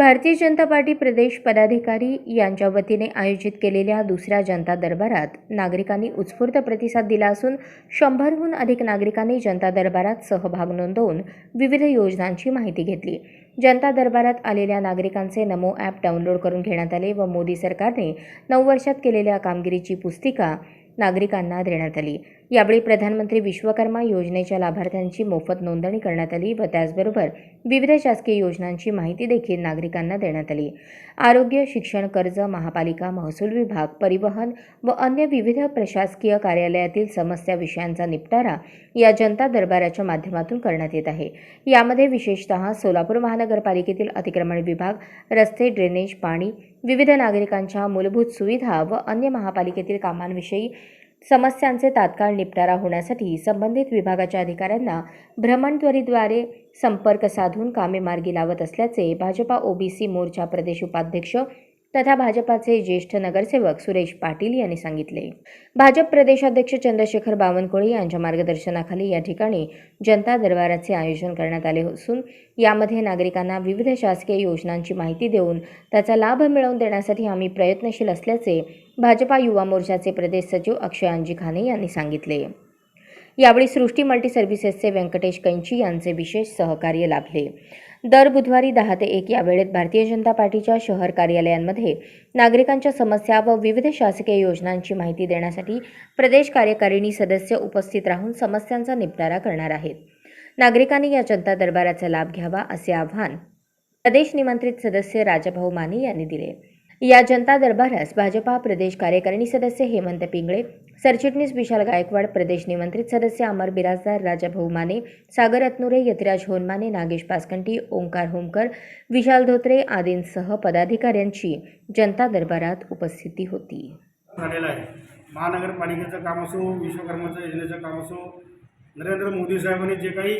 Bharatiya Janata party प्रदेश पदाधिकारी यांच्या वतीने आयोजित केलेल्या दुसऱ्या जनता दरबारात नागरिकांनी उत्स्फूर्त प्रतिसाद दिला असून शंभरहून अधिक नागरिकांनी जनता दरबारात सहभाग नोंदवून विविध योजनांची माहिती घेतली. जनता दरबारात आलेल्या नागरिकांचे नमो ॲप डाउनलोड करून घेण्यात आले व मोदी सरकारने नऊ वर्षात केलेल्या कामगिरीची पुस्तिका नागरिकांना देण्यात आली. यावेळी प्रधानमंत्री विश्वकर्मा योजनेच्या लाभार्थ्यांची मोफत नोंदणी करण्यात आली व त्याचबरोबर विविध शासकीय योजनांची माहिती देखील नागरिकांना देण्यात आली. आरोग्य शिक्षण कर्ज महापालिका महसूल विभाग परिवहन व अन्य विविध प्रशासकीय कार्यालयातील समस्या विषयांचा निपटारा या जनता दरबाराच्या माध्यमातून करण्यात येत आहे. यामध्ये विशेषतः सोलापूर महानगरपालिकेतील अतिक्रमण विभाग रस्ते ड्रेनेज पाणी विविध नागरिकांच्या मूलभूत सुविधा व अन्य महापालिकेतील कामांविषयी समस्यांचे तात्काळ निपटारा होण्यासाठी संबंधित विभागाच्या अधिकाऱ्यांना भ्रमणध्वरीद्वारे संपर्क साधून कामे मार्गी लावत असल्याचे भाजपा ओबीसी मोर्चा प्रदेश उपाध्यक्ष तथा भाजपाचे ज्येष्ठ नगरसेवक सुरेश पाटील यांनी सांगितले. भाजप प्रदेशाध्यक्ष चंद्रशेखर बावनकुळे यांच्या मार्गदर्शनाखाली या ठिकाणी जनता दरबाराचे आयोजन करण्यात आले असून यामध्ये नागरिकांना विविध शासकीय योजनांची माहिती देऊन त्याचा लाभ मिळवून देण्यासाठी आम्ही प्रयत्नशील असल्याचे भाजपा युवा मोर्चाचे प्रदेश सचिव अक्षय अंजी खाने यांनी सांगितले. यावेळी सृष्टी मल्टी सर्व्हिसेसचे व्यंकटेश कैंची यांचे विशेष सहकार्य लाभले. दर बुधवारी दहा ते एक या वेळेत भारतीय जनता पार्टीच्या शहर कार्यालयांमध्ये नागरिकांच्या समस्या व विविध शासकीय योजनांची माहिती देण्यासाठी प्रदेश कार्यकारिणी सदस्य उपस्थित राहून समस्यांचा निपटारा करणार आहेत. नागरिकांनी या जनता दरबाराचा लाभ घ्यावा असे आवाहन प्रदेश निमंत्रित सदस्य राजाभाऊ माने यांनी दिले. या जनता दरबारास भाजपा प्रदेश कार्यकारिणी सदस्य हेमंत पिंगळे सरचिटणीस विशाल गायकवाड प्रदेश निमंत्रित सदस्य अमर बिराजदार राजाभाऊ माने सागर अतनुरे यतिराज होनमाने नागेश पासकंटी ओंकार होमकर विशाल धोत्रे आदींसह पदाधिकाऱ्यांची जनता दरबारात उपस्थिती होती. झालेला आहे. महानगरपालिकेचं काम असो विश्वकर्माचं योजनेचं काम असो नरेंद्र मोदी साहेबांनी जे काही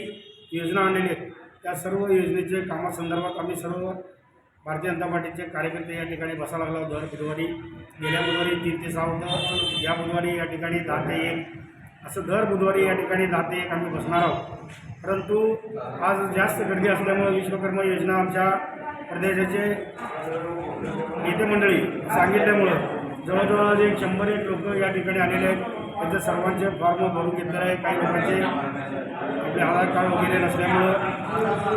योजना आणलेल्या आहेत त्या सर्व योजनेच्या कामासंदर्भात आम्ही सर्व भारतीय जनता पार्टीचे कार्यकर्ते या ठिकाणी बसा लागला दर बुधवारी गेल्या बुधवारी तीन ते सहा होतं. या बुधवारी या ठिकाणी दहा ते एक. असं दर बुधवारी या ठिकाणी दहा ते एक आम्ही बसणार आहोत. परंतु आज जास्त गर्दी असल्यामुळे विश्वकर्मा योजना आमच्या प्रदेशाचे नेते मंडळी सांगितल्यामुळं जवळजवळ एक शंभर एक लोक या ठिकाणी आलेले आहेत त्यांचे सर्वांचे फॉर्म भरून घेतलेले आहे. काही लोकांचे आपले आधार कार्ड वगैरे नसल्यामुळं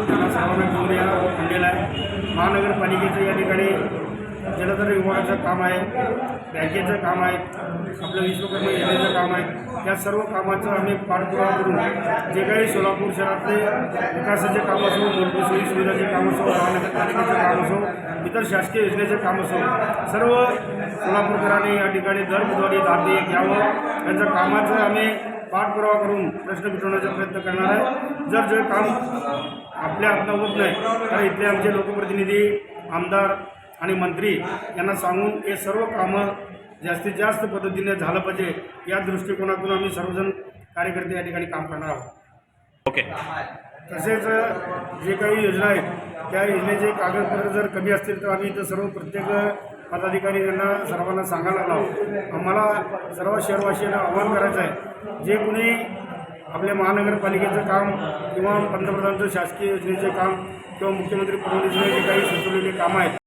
त्यांना सर्वांना घेऊन या आणलेलं आहे. महानगरपालिकेचं या ठिकाणी जलतर विभागाचं काम आहे बँकेचं काम आहे आपलं विश्वकर्मा योजनेचं काम आहे. या सर्व कामाचं आम्ही पाठपुरावा करून जे काही सोलापूर शहरातले विकासाचे काम असो मूलभूत सोयी सुविधाचे काम असो महानगरपालिकेचं काम असो इतर शासकीय योजनेचे काम असो सर्व सोलापूरकरांनी या ठिकाणी दर बुधवारी दहा घ्यावं त्यांच्या कामाचं आम्ही पाठपुरावा करून प्रश्न मिटवण्याचा प्रयत्न करणार आहे. जर जे काम आपल्या हातनं होत नाही तर इथले आमचे लोकप्रतिनिधी आमदार आणि मंत्री यांना सांगून हे सर्व कामं जास्तीत जास्त पद्धतीने झालं पाहिजे. या दृष्टिकोनातून आम्ही सर्वजण कार्यकर्ते या ठिकाणी काम करणार आहोत. ओके. तसेच जे काही योजना आहेत त्या योजनेचे कागदपत्र जर कमी असतील तर आम्ही इथं सर्व प्रत्येक पदाधिकारी यांना सर्वांना सांगायला लावू आम्हाला सर्व शहरवासियांना आवाहन करायचं आहे जे कुणी आपल्या महानगरपालिकेचं काम किंवा पंतप्रधानांचं शासकीय योजनेचं काम किंवा मुख्यमंत्री फडणवीस जे काही सुचवलेली कामं आहेत